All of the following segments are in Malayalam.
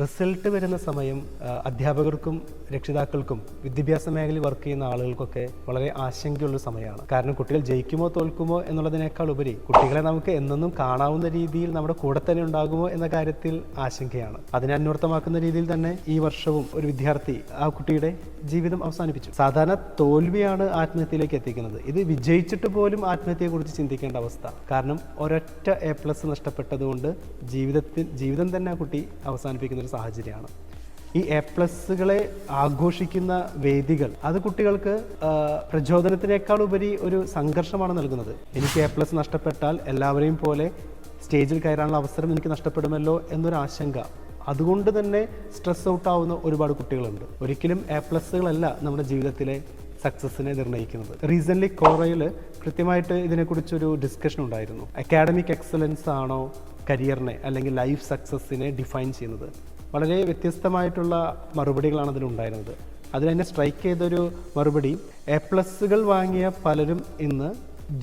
റിസൾട്ട് വരുന്ന സമയം അധ്യാപകർക്കും രക്ഷിതാക്കൾക്കും വിദ്യാഭ്യാസ മേഖലയിൽ വർക്ക് ചെയ്യുന്ന ആളുകൾക്കൊക്കെ വളരെ ആശങ്കയുള്ള സമയമാണ്. കാരണം കുട്ടികൾ ജയിക്കുമോ തോൽക്കുമോ എന്നുള്ളതിനേക്കാൾ ഉപരി കുട്ടികളെ നമുക്ക് എന്നെന്നും കാണാവുന്ന രീതിയിൽ നമ്മുടെ കൂടെ തന്നെ ഉണ്ടാകുമോ എന്ന കാര്യത്തിൽ ആശങ്കയാണ്. അതിനെ അന്വർത്ഥമാക്കുന്ന രീതിയിൽ തന്നെ ഈ വർഷവും ഒരു വിദ്യാർത്ഥി ആ കുട്ടിയുടെ ജീവിതം അവസാനിപ്പിച്ചു. സാധാരണ തോൽവിയാണ് ആത്മഹത്യയിലേക്ക് എത്തിക്കുന്നത്. ഇത് വിജയിച്ചിട്ട് പോലും ആത്മഹത്യയെക്കുറിച്ച് ചിന്തിക്കേണ്ട അവസ്ഥ. കാരണം ഒരൊറ്റ എ പ്ലസ് നഷ്ടപ്പെട്ടതുകൊണ്ട് ജീവിതത്തിൽ ജീവിതം തന്നെ ആ കുട്ടി അവസാനിപ്പിക്കുന്ന സാഹചര്യമാണ്. ഈ എ പ്ലസ്സുകളെ ആഘോഷിക്കുന്ന വേദികൾ അത് കുട്ടികൾക്ക് പ്രചോദനത്തിനേക്കാൾ ഉപരി ഒരു സംഘർഷമാണ് നൽകുന്നത്. എനിക്ക് എ പ്ലസ് നഷ്ടപ്പെട്ടാൽ എല്ലാവരെയും പോലെ സ്റ്റേജിൽ കയറാനുള്ള അവസരം എനിക്ക് നഷ്ടപ്പെടുമല്ലോ എന്നൊരു ആശങ്ക. അതുകൊണ്ട് തന്നെ സ്ട്രെസ് ഔട്ട് ആവുന്ന ഒരുപാട് കുട്ടികളുണ്ട്. ഒരിക്കലും എ പ്ലസ്സുകളല്ല നമ്മുടെ ജീവിതത്തിലെ സക്സസിനെ നിർണയിക്കുന്നത് റീസെന്റ്ലി കോറയിൽ കൃത്യമായിട്ട് ഇതിനെക്കുറിച്ചൊരു ഡിസ്കഷൻ ഉണ്ടായിരുന്നു. അക്കാഡമിക് എക്സലൻസ് ആണോ കരിയറിനെ അല്ലെങ്കിൽ ലൈഫ് സക്സസ്സിനെ ഡിഫൈൻ ചെയ്യുന്നത്? വളരെ വ്യത്യസ്തമായിട്ടുള്ള മറുപടികളാണ് അതിലുണ്ടായിരുന്നത്. അതിലെന്നെ സ്ട്രൈക്ക് ചെയ്തൊരു മറുപടി എ പ്ലസ്സുകൾ വാങ്ങിയ പലരും ഇന്ന്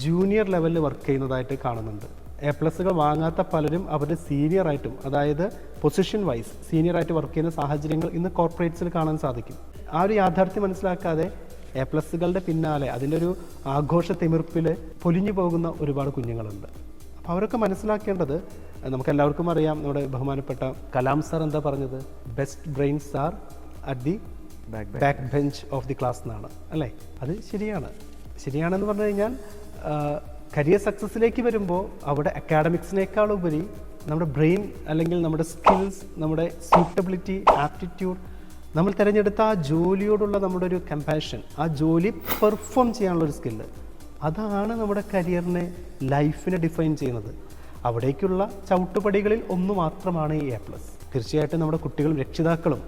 ജൂനിയർ ലെവലിൽ വർക്ക് ചെയ്യുന്നതായിട്ട് കാണുന്നുണ്ട്. എ പ്ലസ്സുകൾ വാങ്ങാത്ത പലരും അവരുടെ സീനിയർ ആയിട്ടും അതായത് പൊസിഷൻ വൈസ് സീനിയർ ആയിട്ട് വർക്ക് ചെയ്യുന്ന സാഹചര്യങ്ങൾ ഇന്ന് കോർപ്പറേറ്റ്സിൽ കാണാൻ സാധിക്കും. ആ ഒരു യാഥാർത്ഥ്യം മനസ്സിലാക്കാതെ എ പ്ലസ്സുകളുടെ പിന്നാലെ അതിന്റെ ഒരു ആഘോഷ തിമിർപ്പിൽ പൊലിഞ്ഞു പോകുന്ന ഒരുപാട് കുഞ്ഞുങ്ങളുണ്ട്. അപ്പോൾ അവരൊക്കെ മനസ്സിലാക്കേണ്ടത് നമുക്ക് എല്ലാവർക്കും അറിയാം. നമ്മുടെ ബഹുമാനപ്പെട്ട കലാം സാർ എന്താ പറഞ്ഞത്? Best brains are at the back bench of the class എന്നാണ്. അല്ലേ? അത് ശരിയാണ്. ശരിയാണെന്ന് പറഞ്ഞു കഴിഞ്ഞാൽ കരിയർ സക്സസ്സിലേക്ക് വരുമ്പോൾ അവിടെ അക്കാഡമിക്സിനേക്കാൾ ഉപരി നമ്മുടെ ബ്രെയിൻ അല്ലെങ്കിൽ നമ്മുടെ സ്കിൽസ് നമ്മുടെ സ്യൂട്ടബിലിറ്റി ആപ്റ്റിറ്റ്യൂഡ് നമ്മൾ തിരഞ്ഞെടുത്ത ആ ജോലിയോടുള്ള നമ്മുടെ ഒരു കമ്പാഷൻ ആ ജോലി പെർഫോം ചെയ്യാനുള്ള ഒരു സ്കില്ല് അതാണ് നമ്മുടെ കരിയറിനെ ലൈഫിനെ ഡിഫൈൻ ചെയ്യുന്നത്. അവിടേക്കുള്ള ചവിട്ടുപടികളിൽ ഒന്ന് മാത്രമാണ് ഈ എ പ്ലസ് തീർച്ചയായിട്ടും നമ്മുടെ കുട്ടികളും രക്ഷിതാക്കളും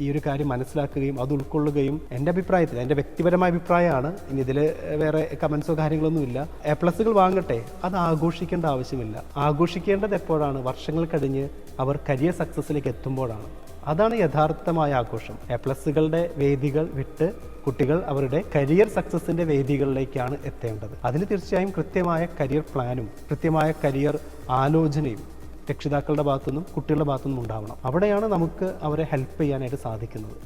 ഈ ഒരു കാര്യം മനസ്സിലാക്കുകയും അത് ഉൾക്കൊള്ളുകയും എന്റെ അഭിപ്രായത്തിൽ എന്റെ വ്യക്തിപരമായ അഭിപ്രായമാണ്. ഇനി ഇതിൽ വേറെ കമൻസോ കാര്യങ്ങളൊന്നുമില്ല. എ പ്ലസുകൾ വാങ്ങട്ടെ അത് ആഘോഷിക്കേണ്ട ആവശ്യമില്ല. ആഘോഷിക്കേണ്ടത് എപ്പോഴാണ്? വർഷങ്ങൾ കഴിഞ്ഞ് അവർ കരിയർ സക്സസ്സിലേക്ക് എത്തുമ്പോഴാണ്. അതാണ് യഥാർത്ഥമായ ആഘോഷം. എ പ്ലസുകളുടെ വേദികൾ വിട്ട് കുട്ടികൾ അവരുടെ കരിയർ സക്സസിന്റെ വേദികളിലേക്കാണ് എത്തേണ്ടത്. അതിന് തീർച്ചയായും കൃത്യമായ കരിയർ പ്ലാനും കൃത്യമായ കരിയർ ആലോചനയും രക്ഷിതാക്കളുടെ ഭാഗത്തുനിന്നും കുട്ടികളുടെ ഭാഗത്തുനിന്നും ഉണ്ടാവണം. അവിടെയാണ് നമുക്ക് അവരെ ഹെൽപ്പ് ചെയ്യാനായിട്ട് സാധിക്കുന്നത്.